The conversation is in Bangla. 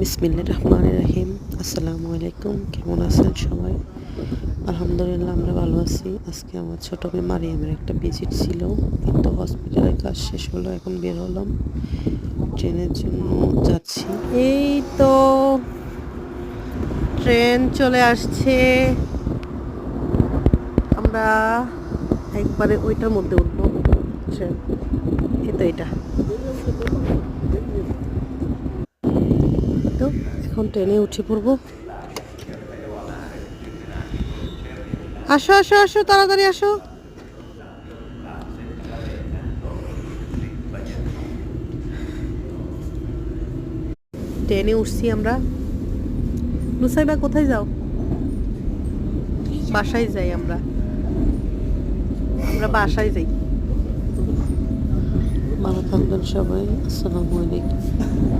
বিসমিল্লা রহমান রাহিম। আসসালামু আলাইকুম কেমন আছেন সবাই? আলহামদুলিল্লাহ, আমরা ভালো আছি। আজকে আমার ছোটো মেয়ে মারিয়ামের একটা ভিজিট ছিল, কিন্তু হসপিটালের কাজ শেষ হলো, এখন বের হলাম। ট্রেনের জন্য যাচ্ছি। এই তো, ট্রেন চলে আসছে। আমরা একবারে ওইটার মধ্যে উঠবো। ট্রেন এই তো এটা। তো এখন ট্রেনে উঠে পড়ব। আসো আসো আসো, তাড়াতাড়ি আসো। ট্রেনে উঠছি আমরা। নুসাইবা কোথায় যাও? বাসায় যাই আমরা। আমরা বাসায় যাই। ভালো থাকবেন সবাই। আসসালামু আলাইকুম।